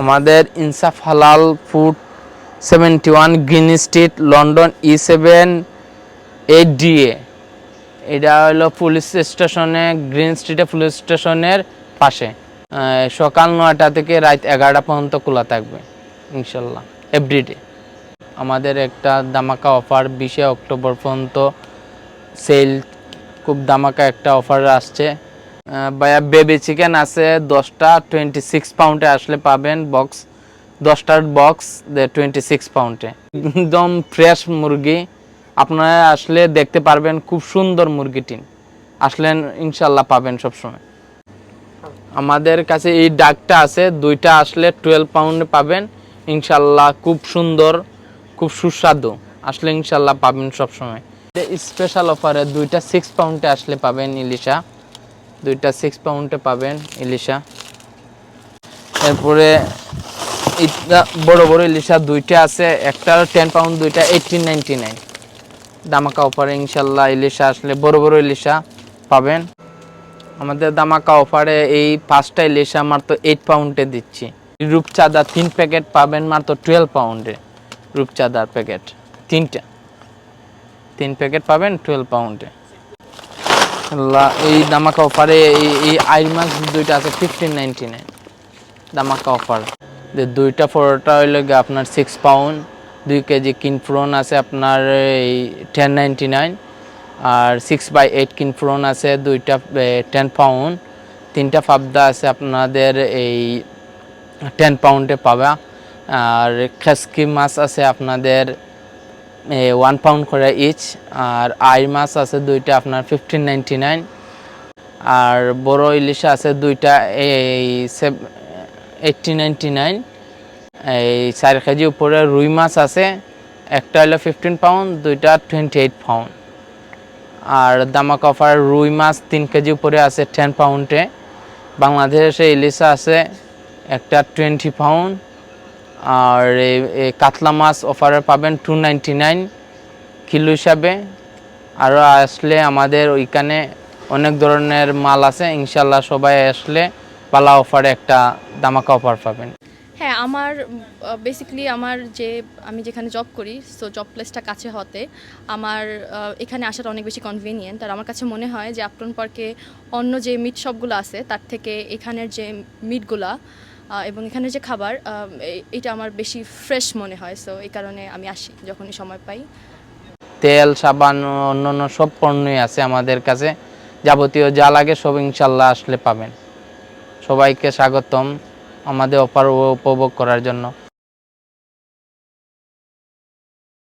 আমাদের Insaf halal food seventy one green street, London E seven eight DA এটা হলো police স্টেশনে, green স্ট্রিটে পুলিশ স্টেশনের পাশে। সকাল নয়টা থেকে রাত এগারোটা পর্যন্ত খোলা থাকবে, ইনশাল্লাহ এভরিডে আমাদের একটা দামাকা অফার, বিশে অক্টোবর পর্যন্ত সেল খুব দামাকা একটা অফার আসছে। ভাইয়া বেবি চিকেন আছে, দশটা টোয়েন্টি সিক্স পাউন্ডে আসলে পাবেন বক্স দশটার বক্স টোয়েন্টি সিক্স পাউন্ডে একদম ফ্রেশ মুরগি। আপনারা আসলে দেখতে পারবেন খুব সুন্দর মুরগিটি আসলে ইনশাল্লাহ পাবেন সবসময়। আমাদের কাছে এই ডাকটা আছে, দুইটা আসলে টুয়েলভ পাউন্ডে পাবেন। ইনশাল্লাহ খুব সুন্দর, খুব সুস্বাদু। আসলে ইনশাল্লাহ পাবেন সবসময়। স্পেশাল অফারে দুইটা সিক্স পাউন্ডে আসলে পাবেন ইলিশা। দুইটা সিক্স পাউন্ডে পাবেন ইলিশা। এরপরে এটা বড় বড় ইলিশা দুইটা আছে একটা টেন পাউন্ড দুইটা এইটিন নাইনটি নাইন দামাকা অফারে ইনশাল্লাহ ইলিশা আসলে বড় বড় ইলিশা পাবেন। আমাদের দামাকা অফারে এই পাঁচটা ইলিশা মাত্র এইট পাউন্ডে দিচ্ছি। রূপচাঁদা তিন প্যাকেট পাবেন মাত্র টুয়েলভ পাউন্ডে রূপচাঁদার প্যাকেট তিনটা। তিন প্যাকেট পাবেন টুয়েলভ পাউন্ডে এই দামাকা অফারে এই আইর মাছ দুইটা আছে ফিফটিন নাইনটি নাইন দামাকা অফার যে দুইটা পরোটা হইলে আপনার সিক্স পাউন্ড দুই কেজি কিনফ্রন আছে আপনার এই টেন নাইনটি নাইন আর সিক্স বাই এইট কিনফ্রন আছে দুইটা টেন পাউন্ড তিনটা পাবদা আছে আপনাদের এই টেন পাউন্ডে পাবা। আর খেসকি মাছ আছে আপনাদের ওয়ান পাউন্ড করে ইচ আর আইর মাছ আছে দুইটা আপনার ফিফটিন নাইনটি নাইন আর বড় ইলিশ আছে দুইটা এই এইটটি নাইনটি নাইন এই চার কেজি উপরে রুই মাছ আছে, একটা হলো ফিফটিন পাউন্ড দুইটা টোয়েন্টি এইট পাউন্ড আর দামাক অফার রুই মাছ তিন কেজি উপরে আছে টেন পাউন্ডে বাংলাদেশে ইলিশা আছে একটা টোয়েন্টি পাউন্ড আর কাতলা মাছ অফারে পাবেন টু নাইনটি নাইন কিলো হিসাবে। আরও আসলে আমাদের ওইখানে অনেক ধরনের মাল আছে ইনশাল্লাহ সবাই আসলে পালা অফারে একটা দামাকা অফার পাবেন। হ্যাঁ আমার বেসিক্যালি আমার যে, আমি যেখানে জব করি সো জব প্লেসটা কাছে হতে, আমার এখানে আসাটা অনেক বেশি কনভিনিয়েন্ট আর আমার কাছে মনে হয় যে আপটন পার্কে অন্য যে মিট শপগুলো আছে, তার থেকে এখানের যে মিটগুলা এবং এখানে যে খাবার এটা আমার বেশি ফ্রেশ মনে হয় সো এই কারণে আমি আসি যখনই সময় পাই। তেল, সাবান, অন্যান্য সব পণ্যই আছে আমাদের কাছে। যাবতীয় যা লাগে সব ইনশাল্লাহ আসলে পাবেন। সবাইকে স্বাগতম আমাদের অপার উপভোগ করার জন্য।